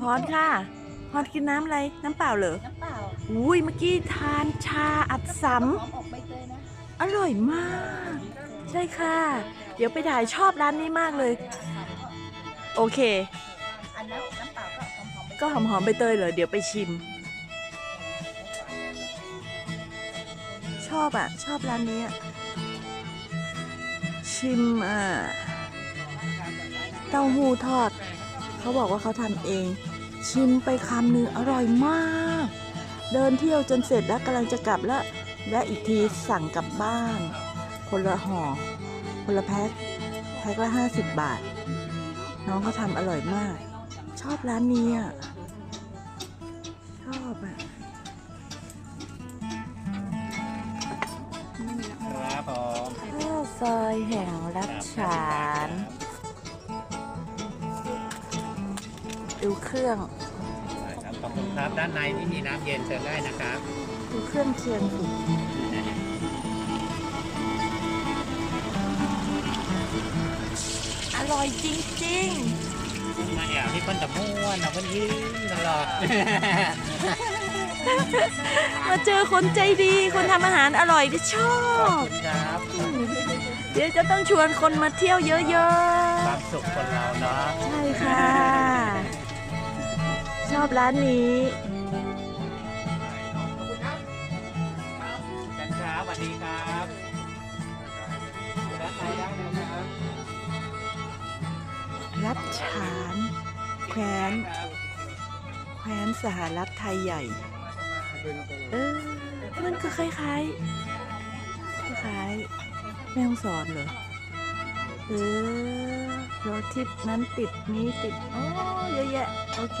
พรค่ะพรกินน้ำอะไร น้ำเปล่าเหรอ น้ำเปล่าอุ้ยเมื่อกี้ทานชาอัดสหอมออกใบเตยนะำอร่อยมาก ใช่ค่ะ เดี๋ยวไปถ่ายชอบร้านนี้มากเลย โอเค อันนั้นน้ำเปล่าก็หอมๆใบเตยก็หอมหอมๆใบเตยเหรอ เดี๋ยวไปชิม ชอบอะ ชอบร้านนี้อะชิมอะเต้าหู้ทอด เขาบอกว่าเขาทำเอง ชิมไปคำหนึ่งอร่อยมาก เดินเที่ยวจนเสร็จแล้วกำลังจะกลับแล้ว และอีกทีสั่งกลับบ้าน คนละห่อ คนละแพ็คแพ็คละห้าสิบบาท น้องเขาทำอร่อยมาก ชอบร้านนี้อะชอบอะครับผมข้าวซอยแห่งรักฉาน ดูเครื่อง ครับขอบคุณครับด้านในนี่มีน้ำเย็นเชิญได้นะครับดูเครื่องเคียงสิอร่อยจริงมาแอวที่เพิ่นตะม่วนเอาเพิ่นยิ้มตลอดๆ มาเจอคนใจดี คนทำอาหารอร่อยที่ชอขอบบคุณครับเดี๋ยวจะต้องชวนคนมาเที่ยวเยอะความสุขคนเราเนาะๆใช่ค่ะช อบร้านนี้กันครับสวัสดีครับด้านในได้เลยครับรัฐฉานแคว้นแคว้นสหรัฐไทยใหญ่ เออ มันก็คล้ายๆ คล้ายๆแม่ฮ่องสอนเหรอ เออรถทิศนั้นติดนี้ติดโอ้เยอะแยะ โอเค